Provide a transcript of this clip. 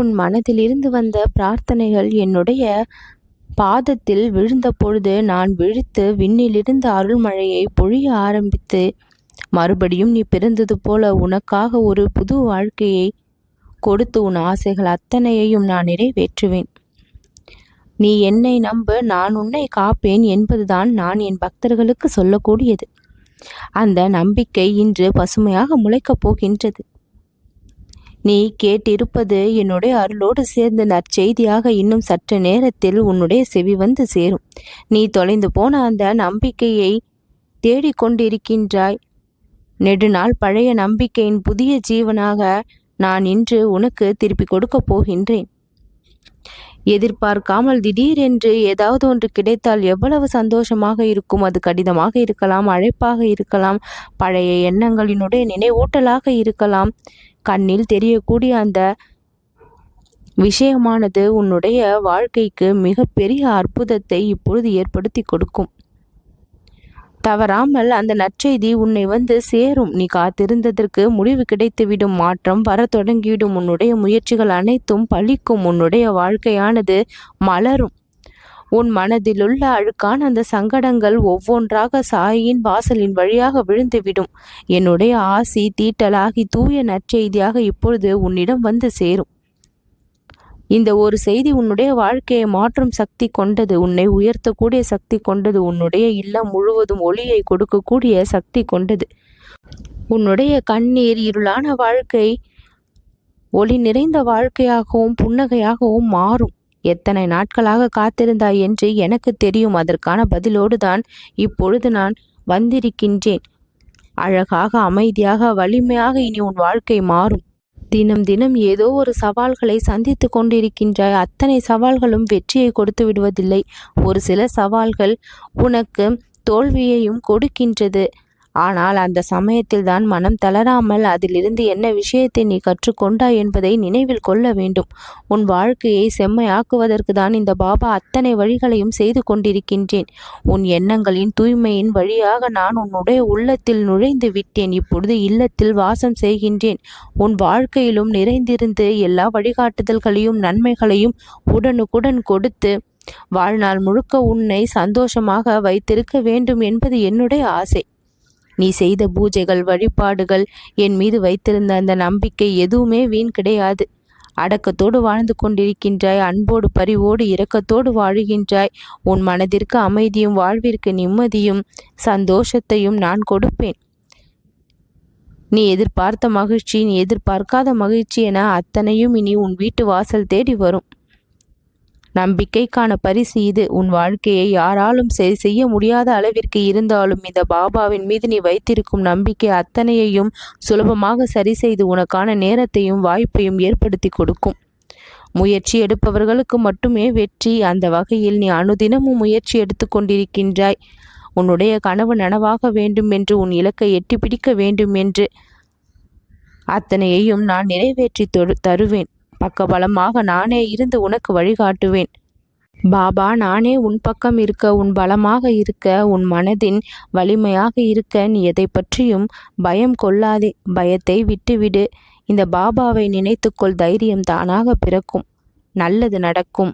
உன் மனதிலிருந்து வந்த பிரார்த்தனைகள் என்னுடைய பாதத்தில் விழுந்த பொழுது நான் விழித்து விண்ணிலிருந்து அருள்மழையை பொழிய ஆரம்பித்து மறுபடியும் நீ பிறந்தது போல உனக்காக ஒரு புது வாழ்க்கையை கொடுத்து உன் ஆசைகள் அத்தனையையும் நான் நிறைவேற்றுவேன். நீ என்னை நம்ப நான் உன்னை காப்பேன் என்பதுதான் நான் என் பக்தர்களுக்கு சொல்லக்கூடியது. அந்த நம்பிக்கை இன்று பசுமையாக முளைக்கப் போகின்றது. நீ கேட்டிருப்பது என்னுடைய அருளோடு சேர்ந்த நற்செய்தியாக இன்னும் சற்று நேரத்தில் உன்னுடைய செவி வந்து சேரும். நீ தொலைந்து போன அந்த நம்பிக்கையை தேடிக்கொண்டிருக்கின்றாய். நெடுநாள் பழைய நம்பிக்கையின் புதிய ஜீவனாக நான் இன்று உனக்கு திருப்பி கொடுக்கப் போகின்றேன். எதிர்பார்க்காமல் திடீரென்று ஏதாவது ஒன்று கிடைத்தால் எவ்வளவு சந்தோஷமாக இருக்கும் அது கடிதமாக இருக்கலாம் அழைப்பாக இருக்கலாம் பழைய எண்ணங்களினுடைய நினைவூட்டலாக இருக்கலாம். கண்ணில் தெரியக்கூடிய அந்த விஷயமானது உன்னுடைய வாழ்க்கைக்கு மிகப்பெரிய அற்புதத்தை இப்பொழுது ஏற்படுத்தி கொடுக்கும். தவறாமல் அந்த நற்செய்தி உன்னை வந்து சேரும். நீ காத்திருந்ததற்கு முடிவு கிடைத்துவிடும். மாற்றம் வர தொடங்கிவிடும். உன்னுடைய முயற்சிகள் அனைத்தும் பழிக்கும். உன்னுடைய வாழ்க்கையானது மலரும். உன் மனதிலுள்ள அழுக்கான அந்த சங்கடங்கள் ஒவ்வொன்றாக சாயின் வாசலின் வழியாக விழுந்துவிடும். என்னுடைய ஆசி தீட்டலாகி தூய நற்செய்தியாக இப்பொழுது உன்னிடம் வந்து சேரும். இந்த ஒரு செய்தி உன்னுடைய வாழ்க்கையை மாற்றும் சக்தி கொண்டது உன்னை உயர்த்தக்கூடிய சக்தி கொண்டது உன்னுடைய இல்லம் முழுவதும் ஒளியை கொடுக்கக்கூடிய சக்தி கொண்டது. உன்னுடைய கண்ணீர் இருளான வாழ்க்கை ஒளி நிறைந்த வாழ்க்கையாகவும் புன்னகையாகவும் மாறும். எத்தனை நாட்களாக காத்திருந்தாய் என்று எனக்கு தெரியும். அதற்கான பதிலோடு தான் இப்பொழுது நான் வந்திருக்கின்றேன். அழகாக அமைதியாக வலிமையாக இனி உன் வாழ்க்கை மாறும். தினம் தினம் ஏதோ ஒரு சவால்களை சந்தித்து கொண்டிருக்கின்றாய். அத்தனை சவால்களும் வெற்றியை கொடுத்து விடுவதில்லை. ஒரு சில சவால்கள் உனக்கு தோல்வியையும் கொடுக்கின்றது. ஆனால் அந்த சமயத்தில் தான் மனம் தளராமல் அதிலிருந்து என்ன விஷயத்தை நீ கற்றுக்கொண்டாய் என்பதை நினைவில் கொள்ள வேண்டும். உன் வாழ்க்கையை செம்மையாக்குவதற்கு தான் இந்த பாபா அத்தனை வழிகளையும் செய்து கொண்டிருக்கின்றேன். உன் எண்ணங்களின் தூய்மையின் வழியாக நான் உன்னுடைய உள்ளத்தில் நுழைந்து விட்டேன். இப்பொழுது இல்லத்தில் வாசம் செய்கின்றேன். உன் வாழ்க்கையிலும் நிறைந்திருந்து எல்லா வழிகாட்டுதல்களையும் நன்மைகளையும் உடனுக்குடன் கொடுத்து வாழ்நாள் முழுக்க உன்னை சந்தோஷமாக வைத்திருக்க வேண்டும் என்பது என்னுடைய ஆசை. நீ செய்த பூஜைகள் வழிபாடுகள் என் மீது வைத்திருந்த அந்த நம்பிக்கை எதுவுமே வீண் கிடையாது. அடக்கத்தோடு வாழ்ந்து கொண்டிருக்கின்றாய் அன்போடு பரிவோடு இரக்கத்தோடு வாழுகின்றாய். உன் மனதிற்கு அமைதியும் வாழ்விற்கு நிம்மதியும் சந்தோஷத்தையும் நான் கொடுப்பேன். நீ எதிர்பார்த்த மகிழ்ச்சி நீ எதிர்பார்க்காத மகிழ்ச்சி என அத்தனையும் இனி உன் வீட்டு வாசல் தேடி வரும். நம்பிக்கைக்கான பரிசு இது. உன் வாழ்க்கையை யாராலும் சரி செய்ய முடியாத அளவிற்கு இருந்தாலும் இந்த பாபாவின் மீது நீ வைத்திருக்கும் நம்பிக்கை அத்தனையையும் சுலபமாக சரி செய்து உனக்கான நேரத்தையும் வாய்ப்பையும் ஏற்படுத்தி கொடுக்கும். முயற்சி எடுப்பவர்களுக்கு மட்டுமே வெற்றி. அந்த வகையில் நீ அனுதினமும் முயற்சி எடுத்துக்கொண்டிருக்கின்றாய் உன்னுடைய கனவு நனவாக வேண்டும் என்று உன் இலக்கை எட்டி பிடிக்க வேண்டும் என்று அத்தனையையும் நான் நிறைவேற்றி தருவேன். பக்கபலமாக நானே இருந்து உனக்கு வழிகாட்டுவேன். பாபா நானே உன் பக்கம் இருக்க உன் பலமாக இருக்க உன் மனதின் வலிமையாக இருக்க நீ எதை பற்றியும் பயம் கொள்ளாதே பயத்தை விட்டுவிடு. இந்த பாபாவை நினைத்துக்கொள் தைரியம் தானாக பிறக்கும். நல்லது நடக்கும்.